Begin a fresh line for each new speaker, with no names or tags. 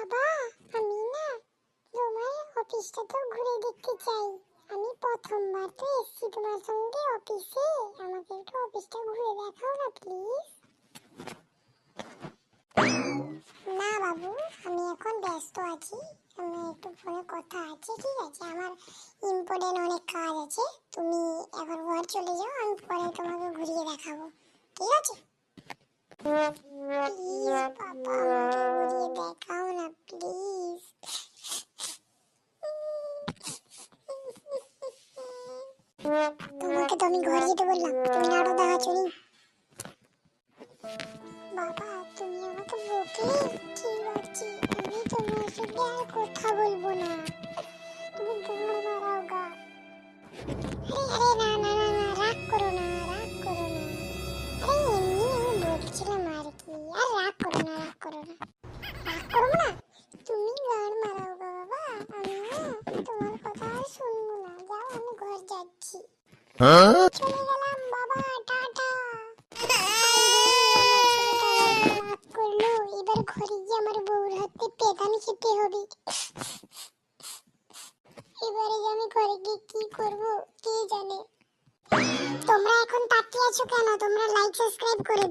বাবা, আমি না তোমার অফিসটা তো ঘুরে দেখতে চাই। আমি প্রথমবার তো এসেছি তোমার সঙ্গে অফিসে। আমাকে একটু অফিসটা ঘুরে দেখাও না প্লিজ না বাবু, আমি এখন ব্যস্ত আছি। আমি একটু ফোনে কথা আছে, ঠিক আছে? আমার ইম্পর্টেন্ট অনেক কাজ আছে। তুমি এখন ঘর চলে যাও, আমি পরে তোমাকে ঘুরিয়ে দেখাবো। ঠিক আছে? প্লিজ বাবা আমাকে ঘুরিয়ে দেখাও না প্লিজ তোমাকে তো আমি ঘর যেতে বললাম তুমি নাটক দেখাচ্ছ নি বাবা, তুমি আমাকে বকলে ঠিক আছে আমি তোমার সঙ্গে আর কথা বলব না। তুমি গান মারাও গা। আরে আরে, না না না না, রাগ করো না, রাগ করো না। আরে, এমনি আমি বলছিলাম আর কি। আর রাগ করো না, রাগ করো না। রাগ করব না? তুমি গান মারাও গা, বাবা। আমি না তোমার কথা আর শুনব না যাও আমি ঘর যাচ্ছি। চলে গেলাম বাবা টাটা। করল এবার ঘরে গিয়ে আমার বউর হাতে পেদানি খেতে হবে। এবারে আমি ঘরে গিয়ে কি করব কে জানে? তোমরা এখন তাকিয়ে আছো কেন? তোমরা লাইক সাবস্ক্রাইব করে